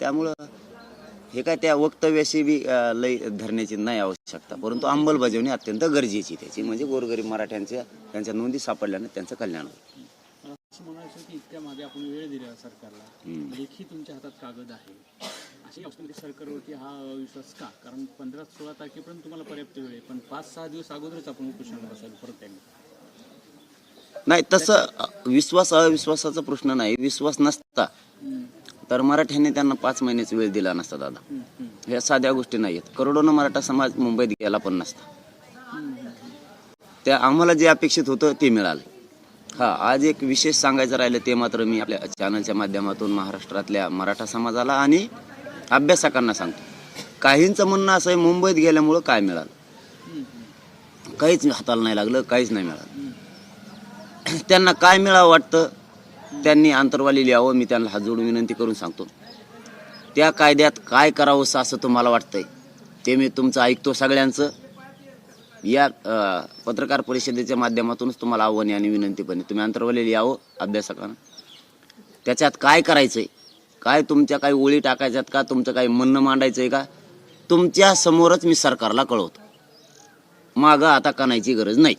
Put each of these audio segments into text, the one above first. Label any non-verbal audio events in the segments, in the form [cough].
त्यामुळं हे काय त्या वक्तव्याशी बी लय धरण्याची नाही आवश्यकता. परंतु अंमलबजावणी अत्यंत गरजेची त्याची. म्हणजे गोरगरीब मराठ्यांच्या त्यांच्या नोंदी सापडल्यानं त्यांचं कल्याण होईल. मला असं म्हणायचं की इतक्या मागे आपण वेळ दिला सरकारला. लेखी तुमच्या हातात कागद आहे. अशी अवस्थेमध्ये सरकारवरती हा का? कारण पंधरा सोळा तारखेपर्यंत तुम्हाला पर्याप्त वेळ आहे. पण पाच सहा दिवस अगोदरच आपण परत नाही तसं विश्वास अविश्वासाचा प्रश्न नाही. विश्वास नसता. तर मराठ्यांनी त्यांना पाच महिन्याचा वेळ दिला नसता दादा. ह्या साध्या गोष्टी नाही आहेत करोडोनं मराठा समाज मुंबईत गेला पण नसता. त्या आम्हाला जे अपेक्षित होतं ते मिळालं. हा आज एक विशेष सांगायचं राहिलं ते मात्र मी आपल्या चॅनलच्या माध्यमातून महाराष्ट्रातल्या मराठा समाजाला आणि अभ्यासकांना सांगतो. काहींचं म्हणणं असं आहे मुंबईत गेल्यामुळं काय मिळालं? काहीच हाताला नाही लागलं काहीच नाही मिळालं. त्यांना काय मिळावं वाटतं? त्यांनी आंतरवाली लिहावं मी त्यांना हात जोडून विनंती करून सांगतो. त्या कायद्यात काय करावंसं असं तुम्हाला वाटतंय ते मी तुमचं ऐकतो सगळ्यांचं. या पत्रकार परिषदेच्या माध्यमातूनच तुम्हाला आव्हाने आणि विनंती पण तुम्ही आंतरवाली लिहावं अभ्यासकांना त्याच्यात काय करायचंय? काय तुमच्या काही ओळी टाकायच्यात का? तुमचं काही म्हणणं मांडायचंय का? तुमच्या समोरच मी सरकारला कळवतो. मागं आता कानायची गरज नाही.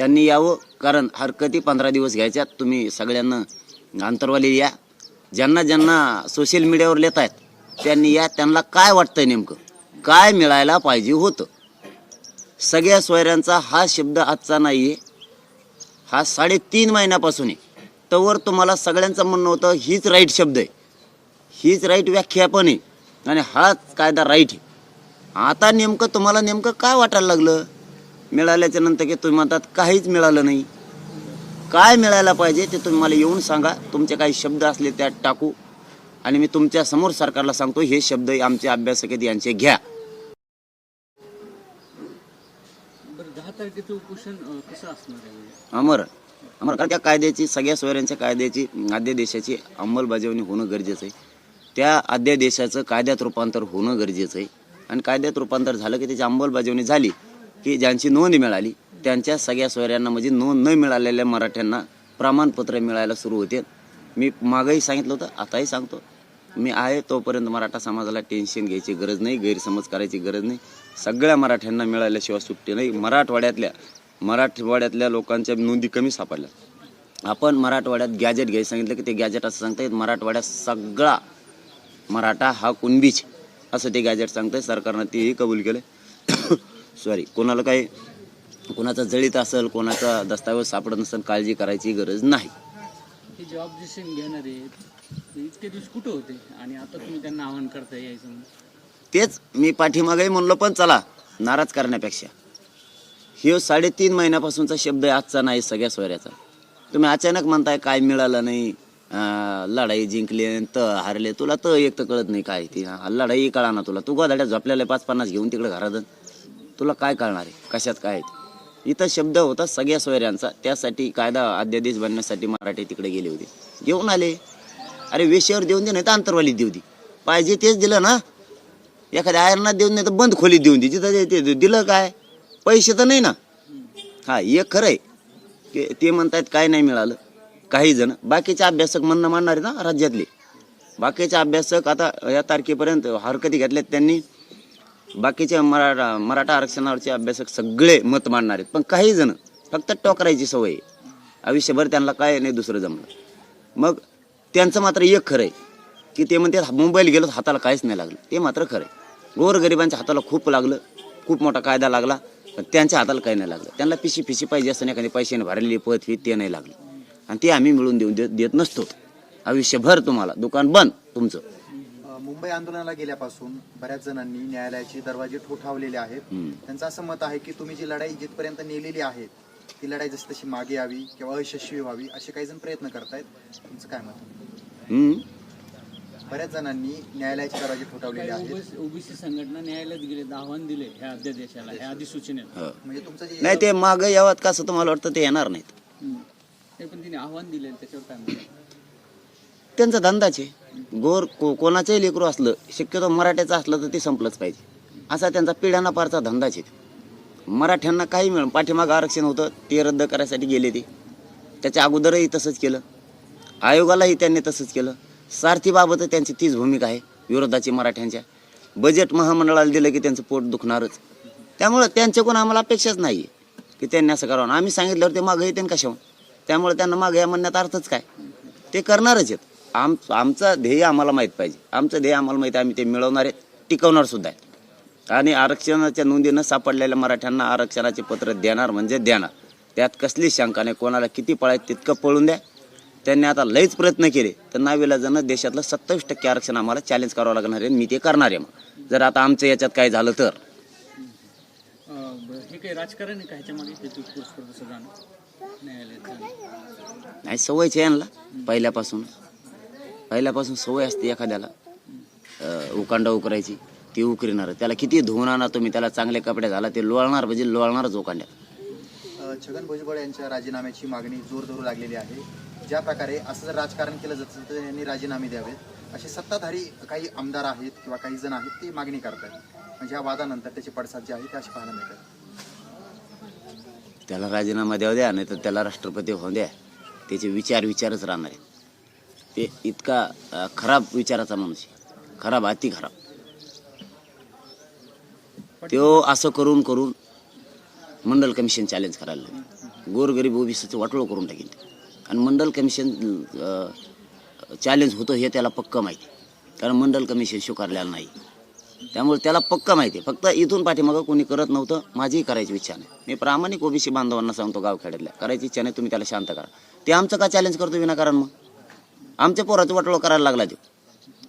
त्यांनी यावं कारण हरकती पंधरा दिवस घ्यायच्यात. तुम्ही सगळ्यांना आंतरवाली या. ज्यांना ज्यांना सोशल मीडियावर लेत आहेत त्यांनी या. त्यांना काय वाटतंय नेमकं? काय मिळायला पाहिजे होतं? सगळ्या सोयऱ्यांचा हा शब्द आजचा नाही आहे हा साडेतीन महिन्यापासून आहे. तवर तुम्हाला सगळ्यांचं म्हणणं होतं हीच राईट शब्द आहे. हीच राईट व्याख्या पण आहे. आणि हाच कायदा राईट आहे. आता नेमकं तुम्हाला नेमकं काय वाटायला लागलं? मिळाल्याच्या नंतर की तुम्ही म्हणतात काहीच मिळालं नाही. काय मिळायला पाहिजे ते तुम्ही मला येऊन सांगा. तुमचे काही शब्द असले त्यात टाकू. आणि मी तुमच्यासमोर सरकारला सांगतो हे शब्द आमचे अभ्यासक आहेत यांचे घ्या. अमर अमर कारण त्या कायद्याची सगळ्या सोयऱ्यांच्या कायद्याची अध्यादेशाची अंमलबजावणी होणं गरजेचं आहे. त्या अध्यादेशाचं कायद्यात रूपांतर होणं गरजेचं आहे. आणि कायद्यात रूपांतर झालं की त्याची अंमलबजावणी झाली की ज्यांची नोंद मिळाली त्यांच्या सगळ्या सोयऱ्यांना म्हणजे नोंद न मिळालेल्या मराठ्यांना प्रमाणपत्र मिळायला सुरू होते. मी मागंही सांगितलं होतं आताही सांगतो. मी आहे तोपर्यंत मराठा समाजाला टेन्शन घ्यायची गरज नाही गैरसमज करायची गरज नाही. सगळ्या मराठ्यांना मिळाल्याशिवाय सुट्टी नाही. मराठवाड्यातल्या मराठवाड्यातल्या लोकांच्या नोंदी कमी सापडल्या. आपण मराठवाड्यात गॅजेट घ्यायला सांगितलं की ते गॅजेट असं सांगता येत मराठवाड्यात सगळा मराठा हा कुणबीच असं ते गॅजेट सांगतंय. सरकारनं तेही कबूल केलं सॉरी कोणाला काही कोणाचा जळीत असेल कोणाचा दस्तावेज सापडत नसेल काळजी करायची गरज नाही. हे जे ऑब्जेक्शन घेणारे ते इतके दिवस कुठं होते? आणि आता तुम्ही त्यांना आवाहन करताय यायचं. तेच मी पाठीमागेही म्हणलो पण चला नाराज करण्यापेक्षा. हे साडेतीन महिन्यापासूनचा शब्द आजचा नाही सगळ्या सोयऱ्याचा. तुम्ही अचानक म्हणताय काय मिळालं नाही लढाई जिंकली त हारले. तुला तर एक तर कळत नाही काय ती लढाई कळा ना तुला. तू गोधाड्यात झोपलेला आहे पाच पन्नास घेऊन तिकडे घरात. तुला काय कळणार आहे? कशात काय आहे इथं शब्द होता सगळ्या सोयऱ्यांचा. त्यासाठी कायदा अध्यादेश बनण्यासाठी मराठी तिकडे गेले होते. घेऊन आले. अरे वेशीवर देऊन दे नाही तर अंतरवाली देऊ दे. पाहिजे तेच दिलं ना. एखाद्या आयरनात देऊन नाही तर बंद खोलीत देऊन दे. जिथं ते- दिलं काय? पैसे तर नाही ना. हा एक खरं आहे. की ते म्हणतायत काय नाही मिळालं. काही जण. बाकीचे अभ्यासक म्हणणं मानणारे आहे ना राज्यातले. बाकीचे अभ्यासक आता या तारखेपर्यंत हरकती घेतल्यात त्यांनी. बाकीच्या मराठा मराठा आरक्षणावरचे अभ्यासक सगळे मत मांडणार आहेत. पण काही जण फक्त टोकरायची सवय आहे. आयुष्यभर त्यांना काय नाही दुसरं जमलं मग त्यांचं मात्र एक खरं आहे की ते म्हणते मोबाईल गेलो हाताला काहीच नाही लागलं. ते मात्र खरं आहे. गोरगरिबांच्या हाताला खूप लागलं खूप मोठा कायदा लागला पण त्यांच्या हाताला काही नाही लागलं. त्यांना पिशी पिशी पाहिजे असताना एखादी पैशाने भरलेली पत फी ते नाही लागलं. आणि ते आम्ही मिळून देऊन देत देत नसतो. आयुष्यभर तुम्हाला दुकान बंद तुमचं. मुंबई आंदोलनाला गेल्यापासून बऱ्याच जणांनी न्यायालयाचे दरवाजे ठोठावलेले आहेत. त्यांचं असं मत आहे की तुम्ही जी लढाई जिथपर्यंत नेलेली आहे ती लढाई जशी तशी मागे यावी किंवा अयशस्वी व्हावी असे काही जण प्रयत्न करतायत तुमचं काय मत हम्म? बऱ्याच जणांनी न्यायालयाचे दरवाजे ठोठावलेले आहेत ओबीसी संघटना न्यायालयात गेले आव्हान दिले ह्या अध्यादेशाला ह्या अधिसूचनेला हो. म्हणजे तुमचं जे नाही ते मागं यावात का असं तुम्हाला वाटतं ते येणार नाहीत. ते पण तिने आव्हान दिले त्याच्यावर काय म्हणतात त्यांचा धंदाच आहे. गोर को कोणाचंही लेकरू असलं शक्यतो मराठ्याचं असलं तर ते संपलंच पाहिजे. असा त्यांचा पिढ्याना पारचा धंदाच आहे. मराठ्यांना काही मिळून पाठीमागं आरक्षण होतं ते रद्द करायसाठी गेले ते. त्याच्या अगोदरही तसंच केलं. आयोगालाही त्यांनी तसंच केलं. सारथीबाबत त्यांची तीच भूमिका आहे विरोधाची मराठ्यांच्या. बजेट महामंडळाला दिलं की त्यांचं पोट दुखणारच. त्यामुळं त्यांच्याकडून आम्हाला अपेक्षाच नाही आहे की त्यांनी असं करावं. आम्ही सांगितल्यावर ते मागं येते कशावर त्यामुळे त्यांना मागं या म्हणण्यात अर्थच काय? ते करणारच आहेत. आम आमचं ध्येय आम्हाला माहीत पाहिजे. आमचं ध्येय आम्हाला माहीत आहे आम्ही ते मिळवणार आहेत. टिकवणार सुद्धा आहेत. आणि आरक्षणाच्या नोंदीनं सापडलेल्या मराठ्यांना आरक्षणाचे पत्र देणार म्हणजे देणार. त्यात कसलीच शंका नाही. कोणाला किती पळायचं तितकं पळून द्या. त्यांनी आता लयच प्रयत्न केले. तर नाविलाजानं देशातलं सत्तावीस टक्के आरक्षण आम्हाला चॅलेंज करावं लागणार आहे. मी ते करणार आहे मग. जर आता आमचं याच्यात काय झालं तर. हे राजकारण आहे नाही सवयच आहे यांना. पहिल्यापासून. पहिल्यापासून सवय असते एखाद्याला. उकांडा उकरायची ती उकरीणार. त्याला किती धुवून आणा तुम्ही त्याला चांगले कपडे घाला ते लोळणार म्हणजे लोळणारच उकांड्यात. छगन भुजबळ यांच्या राजीनाम्याची मागणी जोर धरू लागलेली आहे. ज्या प्रकारे असं जर राजकारण केलं जातं तर यांनी राजीनामे द्यावेत. असे सत्ताधारी काही आमदार आहेत किंवा काही जण आहेत ते मागणी करतात म्हणजे या वादानंतर त्याचे पडसाद जे आहेत ते असे पाहायला मिळतात त्याला राजीनामा द्यावा द्या नाही तर त्याला राष्ट्रपती होऊ द्या. त्याचे विचार विचारच राहणार आहेत. ते इतका खराब विचाराचा माणूस आहे. खराब अति खराब. तो असं करून करून मंडल कमिशन चॅलेंज करायला लागले. गोरगरीब ओबीसीचं वाटोळं करून टाकेल ते. आणि मंडल कमिशन चॅलेंज होतं हे त्याला पक्क माहिती. कारण मंडल कमिशन स्वीकारलेलं नाही. त्यामुळे त्याला पक्क माहिती आहे. फक्त इथून पाठीमागं कोणी करत नव्हतं माझीही करायची इच्छा नाही. मी प्रामाणिक ओबीसी बांधवांना सांगतो गावखेड्यातल्या करायची इच्छा नाही तुम्ही त्याला शांत करा. ते आमचं का चॅलेंज करतो विनाकारण मग? आमच्या पोराचं वाटोळं करायला लागला तो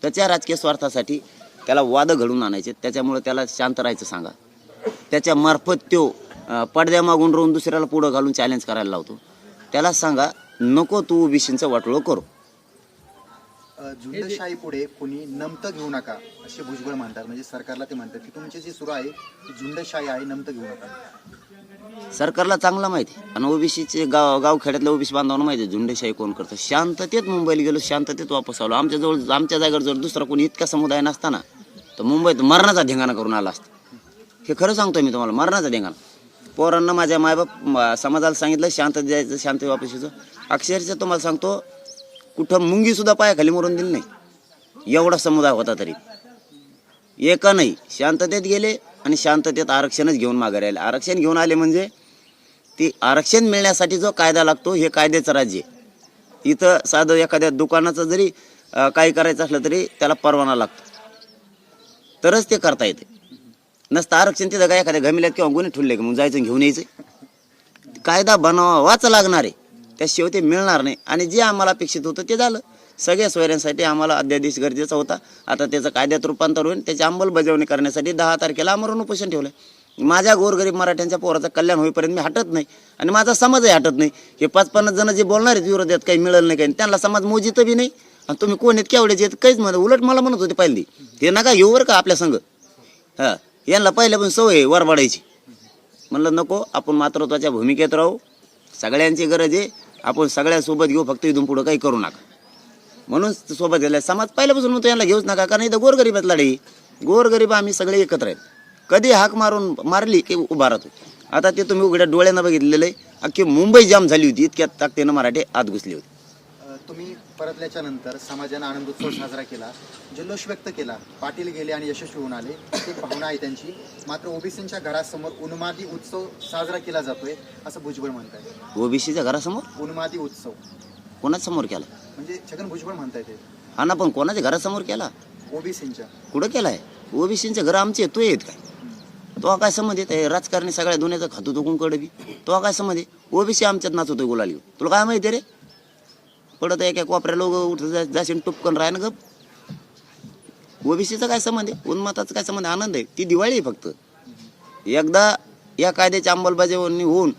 त्याच्या राजकीय स्वार्थासाठी त्याला वाद घडून आणायचे. त्याच्यामुळे त्याला शांत राहायचं सांगा. त्याच्या मार्फत तो पडद्या पडद्यामागून राहून दुसऱ्याला पुढं घालून चॅलेंज करायला लावतो. त्याला सांगा नको तू ओबीसीचं वाटोळं करू. झुंडशाही पुढे कोणी नमतं घेऊ नका असे भुजबळ म्हणतात. म्हणजे सरकारला ते म्हणतात की तुमची जी सुरू आहे ती झुंडशाही आहे नमतं घेऊ नका. सरकारला चांगला माहिती आहे. आणि ओबीसीचे गाव गावखेड्यातल्या ओबीसी बांधवांना माहिती आहे झुंडेशाही कोण करतं? शांततेत मुंबईला गेलो शांततेत वापस आलो. आमच्याजवळ आमच्या जागेवर जर दुसरा कोणी इतका समुदाय नसताना तर मुंबईत मरणाचा धिंगाणा करून आला असता. हे खरं सांगतो मी तुम्हाला मरणाचा धिंगाणा. पोरांना माझ्या मायबाप समाजाला सांगितलं शांत द्यायचं शांत वापस यायचं. अक्षरशः तुम्हाला सांगतो कुठं मुंगीसुद्धा पायाखाली मरून दिली नाही. एवढा समुदाय होता तरी. एका नाही शांततेत गेले आणि शांततेत आरक्षणच घेऊन मागे राहिले. आरक्षण घेऊन आले म्हणजे ती आरक्षण मिळण्यासाठी जो कायदा लागतो हे कायद्याचं राज्य आहे. इथं साधं एखाद्या दुकानाचं जरी काही करायचं असलं तरी त्याला परवाना लागतो. तरच ते करता येते. नसतं आरक्षण तिथं काय एखाद्या गमिल्यात किंवा गुन्हे ठुलले की मग जायचं घेऊन यायचं. कायदा बनवावाच लागणार आहे. त्याशिवाय ते मिळणार नाही. आणि जे आम्हाला अपेक्षित होतं ते झालं. सगळ्या सोयऱ्यांसाठी आम्हाला अध्यादेश गरजेचा होता. आता त्याचं कायद्यात रूपांतर होईल. त्याची अंमलबजावणी करण्यासाठी दहा तारखेला आमरण उपोषण ठेवलं माझ्या गोरगरीब मराठ्यांच्या पोराचं कल्याण होईपर्यंत मी हटत नाही. आणि माझा समाजही हटत नाही. हे पाच पन्नास जण जे बोलणार आहेत विरोधात काही मिळालं नाही काही त्यांना समाज मोजित बी नाही. आणि तुम्ही कोण आहेत केवढ्याचे आहेत काहीच म्हणत उलट मला म्हणत होते पहिली हे नका येऊ बरं का आपल्या संघ? हां. यांना पहिल्यापासून सवय आहे वरबाडायची. म्हणलं नको आपण मातृत्वाच्या भूमिकेत राहू. सगळ्यांची गरज आहे. आपण सगळ्यांसोबत घेऊ. फक्त इथून पुढं काही करू नका. म्हणून सोबत गेला. समाज पहिल्यापासून म्हणतो यांना घेऊच नका कारण इथं गोरगरीबात लढाई गोरगरीब आम्ही सगळे एकत्र आहेत. कधी हाक मारून मारली की उभा राहतो. आता ते तुम्ही उघड्या डोळ्यानं बघितलेलं आहे. अख्खी मुंबई जाम झाली होती. इतक्या ताकदीनं मराठी आत घुसली होती. तुम्ही परतल्याच्या नंतर समाजानं आनंदोत्सव साजरा केला जल्लोष व्यक्त केला. पाटील गेले आणि यशस्वी होऊन आले. ते भावना आहे त्यांची. मात्र ओबीसींच्या घरासमोर उन्मादी उत्सव साजरा केला जातोय असं भुजबळ म्हणताय ओबीसीच्या घरासमोर? उन्मादी उत्सव. कोणाच समोर केला? म्हणजे छगन भुजबळ म्हणताय ते. हा ना पण कोणाच्या घरासमोर केला? ओबीसींच्या. कुठं केलाय? ओबीसीचे घर आमचे तो येत काय? तो काय संबंध येत आहे? राजकारणी सगळ्या दुनियाचं खातो तो कडे बी. तो काय संबंध आहे? ओबीसी आमच्यात नाचवतोय गुलाली तुला काय माहिती रे? पडत एक एक वापऱ्या लोक उठत जा- जाशील टुपकन राह ना गप. ओबीसीचा काय संबंध आहे? उन्माताचा काय संबंध? आनंद आहे. ती दिवाळी आहे फक्त. एकदा या कायद्याची अंमलबजावणी होऊन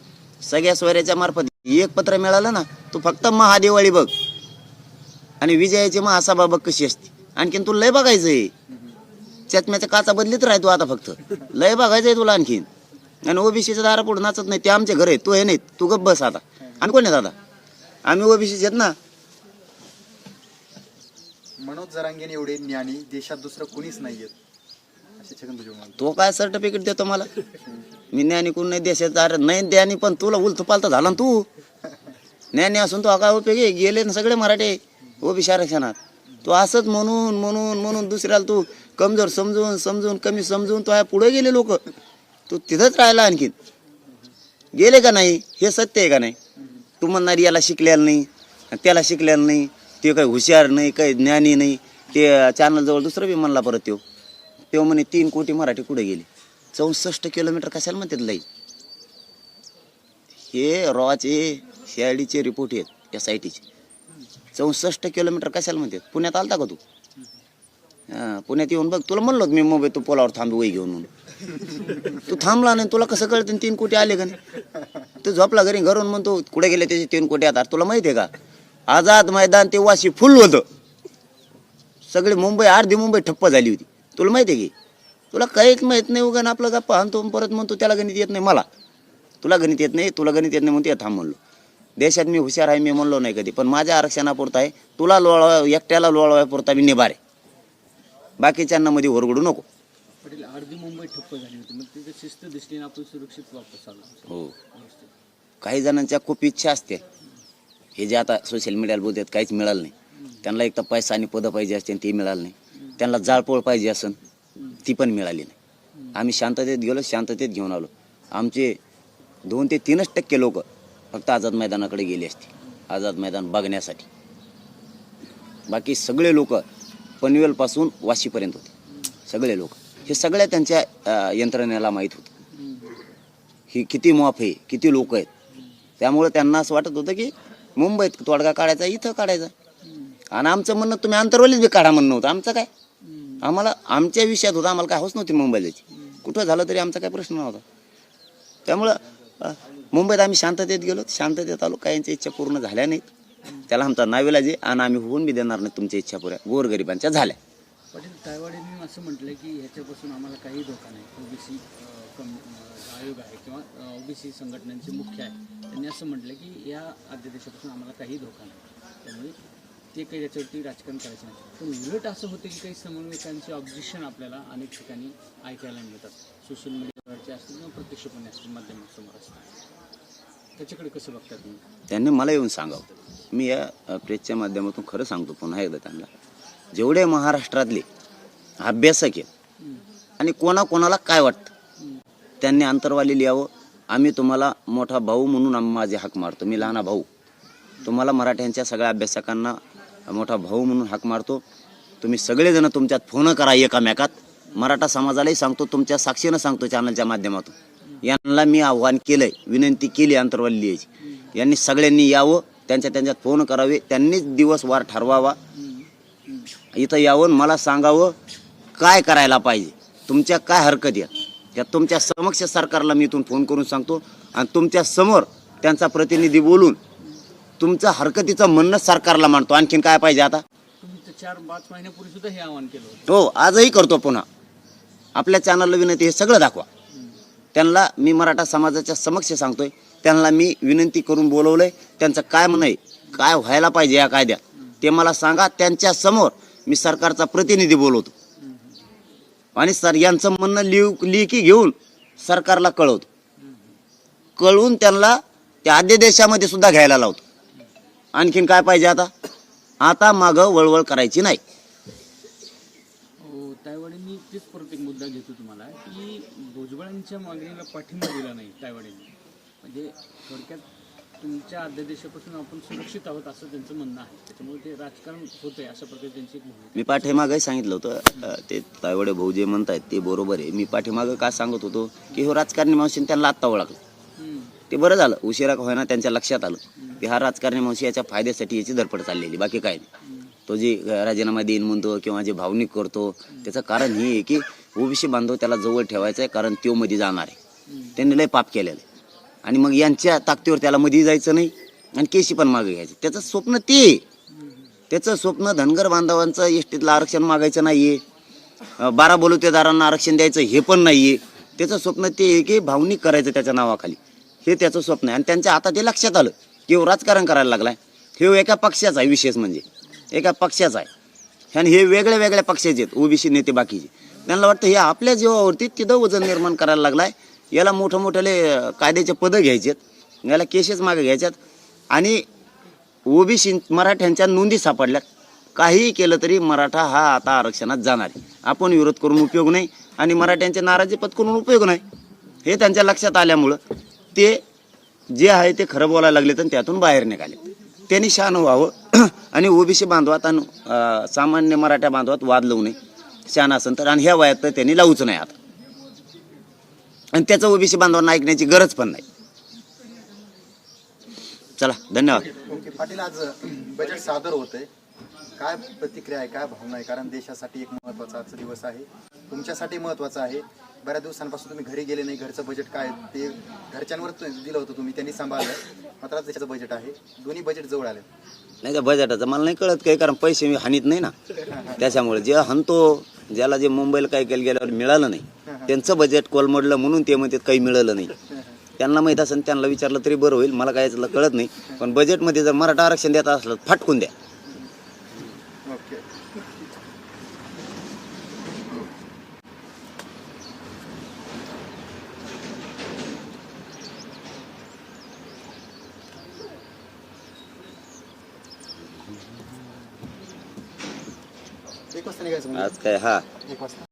सगळ्या सोयऱ्याच्या मार्फत एक पत्र मिळालं ना तू फक्त महादिवाळी बघ. आणि विजयाची महासभा बघ कशी असते. आणखीन तू लय बघायचं आहे चष्म्याच्या काचा बदलीत राहतो आता फक्त. लय बघायचं आहे तुला आणखीन. आणि ओबीसीच्या दारा पुढे नाचत नाही ते आमचे घर आहे तू हे नाही तू गप बस आता. आणि कोण आहे दादा? आम्ही ओबीसीचे आहेत ना. मनोज जरांगेने एवढे ज्ञानी देशात दुसरं कुणीच नाहीयेत. छगन भुजबळ तो काय सर्टिफिकेट देतो मला? मी ज्ञानी कोण नाही देशाचा अरे नाही ज्ञानी पण तुला उलथ झाला ना तू? ज्ञानी असून तो काय उपयोग आहे? गेले ना सगळे मराठे ओबीसी आरक्षणात. तू असंच म्हणून म्हणून म्हणून दुसऱ्याला तू कमजोर समजून समजून कमी समजून तो पुढे गेले लोक. तू तिथंच राहिला आणखीन. गेले का नाही? हे सत्य आहे का नाही? तू म्हणणार याला शिकलेलं नाही त्याला शिकलेलं नाही ते काही हुशार नाही काही ज्ञानी नाही ते चॅनलजवळ दुसरं बी म्हणला परत तो तेव्हा म्हणे तीन कोटी मराठी कुठे गेले? चौसष्ट किलोमीटर कशाला म्हणतात लई? हे रॉचे शेआडीचे रिपोर्ट आहेत एस आय टीचे चौसष्ट किलोमीटर कशाला म्हणतात? पुण्यात आलता का तू? हां पुण्यात येऊन बघ. तुला म्हणलो मी मुंबई तू पोलावर थांबी वही घेऊन म्हणून. तू थांबला नाही तुला कसं कळतं तीन कोटी आले का नाही? तू झोपला घरी घरून म्हणतो कुठे गेले त्याचे तीन कोटी आता? तुला माहिती आहे का? आझाद मैदान ते वाशी फुल होतं. सगळी मुंबई अर्धी मुंबई ठप्प झाली होती. तुला माहिती आहे की? तुला काहीच माहीत नाही उगा आपलं गप्पा आणतो परत म्हणतो त्याला गणित येत नाही मला. तुला गणित येत नाही तुला गणित येत नाही म्हणते थांब म्हणलो. देशात मी हुशार आहे मी म्हणलो नाही कधी पण माझ्या आरक्षणापुरता आहे. तुला लोळवा एकट्याला लोळवायपुरता मी निभार. बाकीच्यांना मध्ये ओरगडू नको. अर्धी मुंबई ठप्प झाली होती. मग तिथे शिस्त दृष्टीने आपण सुरक्षित वापस आलो. हो. काही जणांच्या खूप इच्छा असते. हे जे आता सोशल मीडियाला बोलतात काहीच मिळालं नाही. त्यांना एक तर पैसा आणि पदं पाहिजे असते ते मिळालं नाही. त्यांना जाळपोळ पाहिजे असन ती पण मिळाली नाही. आम्ही शांततेत गेलो शांततेत घेऊन आलो. आमचे दोन ते तीनच टक्के लोक फक्त आझाद मैदानाकडे गेले असते आझाद मैदान बघण्यासाठी. बाकी सगळे लोक पनवेलपासून वाशीपर्यंत होते. सगळे लोक. हे सगळ्या त्यांच्या यंत्रणेला माहीत होतं. ही किती माफ आहे किती लोक आहेत. त्यामुळे त्यांना असं वाटत होतं की मुंबईत तोडगा काढायचा इथं काढायचा. आणि आमचं म्हणणं तुम्ही आंतरवलीच बी काढा म्हणणं होतं. आमचं काय? आम्हाला आमच्या विषयात होता. आम्हाला काय हौस नव्हती मुंबईला कुठं झालं तरी आमचा काय प्रश्न नव्हता. त्यामुळं मुंबईत आम्ही शांततेत गेलो. शांततेत आलो. काहींच्या इच्छा पूर्ण झाल्या नाहीत. त्याला आमचा नावेला जे आणि आम्ही होऊन बी देणार नाही तुमच्या इच्छा पुऱ्या. गोरगरिबांच्या झाल्या. पाटील तायवाडींनी असं म्हटलं की ह्याच्यापासून आम्हाला काही धोका नाही. ओबीसी आयोग आहे किंवा ओबीसी संघटनांचे मुख्य आहे. त्यांनी असं म्हटलं की या अध्यादेशापासून आम्हाला काही धोका नाही. त्यामुळे ते काही याच्यावरती राजकारण करायचं नाही. पण उलट असं होतं की काही समन्वयकांचे ऑब्जेक्शन आपल्याला अनेक ठिकाणी ऐकायला मिळतात. सोशल मीडियावरचे असतील किंवा प्रत्यक्षपणे असतील माध्यमांसमोर असतील. त्याच्याकडे कसं बघता तुम्ही? त्यांनी मला येऊन सांगावं. मी या प्रेसच्या माध्यमातून खरं सांगतो पुन्हा एकदा त्यांना. जेवढे महाराष्ट्रातले अभ्यासक आहेत आणि कोणाकोणाला काय वाटतं? त्यांनी अंतरवाली लिहावं आम्ही तुम्हाला मोठा भाऊ म्हणून आम्ही माझे हाक मारतो. मी लहाना भाऊ. तुम्हाला मराठ्यांच्या सगळ्या अभ्यासकांना मोठा भाऊ म्हणून हाक मारतो. तुम्ही सगळेजण तुमच्यात फोन करा एकामेकात. मराठा समाजालाही सांगतो तुमच्या साक्षीनं सांगतो चॅनलच्या माध्यमातून. यांना मी आव्हान केलंय विनंती केली अंतरवाली लिहायची यांनी सगळ्यांनी यावं त्यांच्या त्यांच्यात फोन करावे त्यांनीच दिवस वार ठरवावा. इथं यावं मला सांगावं काय करायला पाहिजे? तुमच्या काय हरकत या त्या तुमच्या समक्ष सरकारला मी इथून फोन करून सांगतो आणि तुमच्यासमोर त्यांचा प्रतिनिधी बोलून तुमचं हरकतीचं म्हणणं सरकारला मांडतो. आणखीन काय पाहिजे आता? चार पाच महिन्यापूर्वी सुद्धा हे आवाहन केलं हो आजही करतो पुन्हा. आपल्या चॅनलला विनंती हे सगळं दाखवा. त्यांना मी मराठा समाजाच्या समक्ष सांगतोय. त्यांना मी विनंती करून बोलवलंय. त्यांचं काय म्हणणं आहे काय व्हायला पाहिजे या कायद्यात ते मला सांगा. त्यांच्यासमोर मी सरकारचा प्रतिनिधी बोलवतो. आणि सर यांचं म्हणणं लिहू लिखी घेऊन सरकारला कळवतो. कळवून त्यांना त्या अध्यादेशामध्ये सुद्धा घ्यायला लावतो. आणखीन काय पाहिजे आता? आता मागं वळवळ करायची नाही. हो तायवाडींनी तेच परत एक मुद्दा घेतो तुम्हाला की भुजबळांच्या मागणीला पाठिंबा दिला नाही तायवाडींनी म्हणजे थोडक्यात तुमच्या अध्यादेशापासून आपण सुरक्षित आहोत असं त्यांचं म्हणणं आहे. त्याच्यामुळे ते राजकारण होतंय अशा प्रकारे त्यांची एक भूमिका मी पाठीमागं सांगितलं होतं अं, ते तायवडे भाऊ जे म्हणतायत ते बरोबर आहे. मी पाठीमागं काय सांगत होतो की हो राजकारणी मावशीने त्यांना आत्ता ओळखलं. ते बरं झालं. उशिरा का होईना त्यांच्या लक्षात आलं. की हा राजकारणी मावशी याच्या फायद्यासाठी याची धडपड चाललेली बाकी काय नाही. तो जे राजीनामा देईन म्हणतो किंवा जे भावनिक करतो त्याचं कारण हे आहे की ओबीसी बांधव त्याला जवळ ठेवायचं आहे कारण तो मध्ये जाणार आहे. त्यांनी लय पाप केलेलं आहे. आणि मग यांच्या ताकदीवर त्याला मध्ये जायचं नाही आणि केशी पण मागे घ्यायचं. त्याचं स्वप्न ते आहे. त्याचं स्वप्न धनगर बांधवांचं एसटीतलं आरक्षण मागायचं नाही आहे बारा बलुतेदारांना आरक्षण द्यायचं हे पण नाही आहे त्याचं स्वप्न ते आहे की भावनिक करायचं त्याच्या नावाखाली. हे त्याचं स्वप्न आहे. आणि त्यांच्या आता ते लक्षात आलं की राजकारण करायला लागलाय. हे एका पक्षाचा आहे विशेष म्हणजे. एका पक्षाचा आहे. आणि हे वेगळ्या वेगळ्या पक्षाचे आहेत ओबीसी नेते बाकीचे. त्यांना वाटतं हे आपल्या जीवावरती तिथं वजन निर्माण करायला लागलाय. याला मोठं मोठ्याले कायद्याचे पदं घ्यायचेत. याला केसेस मागे घ्यायच्यात आणि ओबीसी मराठ्यांच्या नोंदी सापडल्यात. काहीही केलं तरी मराठा हा आता आरक्षणात जाणार आहे. आपण विरोध करून उपयोग नाही. आणि मराठ्यांचे नाराजी पत्करून उपयोग नाही. हे त्यांच्या लक्षात आल्यामुळं ते जे आहे ते खरं बोलायला लागले तर त्यातून बाहेर निघाले त्यांनी शान व्हावं. [clears throat] आणि ओबीसी बांधवात आणि सामान्य मराठा बांधवात वाद लावू नये. शान असेल तर आणि ह्या वयात तर त्यांनी लावूच नाही आता. आणि त्याचं ओबीसी बांधवांना ऐकण्याची गरज पण नाही. चला धन्यवाद. पाटील आज बजेट सादर होतंय. काय प्रतिक्रिया आहे काय भावना आहे? कारण देशासाठी एक महत्त्वाचा आजचा दिवस आहे. तुमच्यासाठी महत्त्वाचा आहे. बऱ्याच दिवसांपासून तुम्ही घरी गेले नाही घरचं बजेट काय ते घरच्यांवर दिलं होतं तुम्ही त्यांनी सांभाळलं. मात्र आज बजेट आहे. दोन्ही बजेट जवळ आले. नाही त्या बजेटाचं मला नाही कळत काही कारण पैसे मी हानीत नाही ना. त्याच्यामुळे जे हाणतो ज्याला जे मुंबईला काय केलं गेल्यावर मिळालं नाही त्यांचं बजेट कोलमडलं म्हणून ते म्हणतात काही मिळालं नाही. त्यांना माहीत असेल त्यांना विचारलं तरी बरं होईल मला काय कळत नाही. पण बजेटमध्ये जर मराठा आरक्षण देत असलं तर फाटकून द्या. एक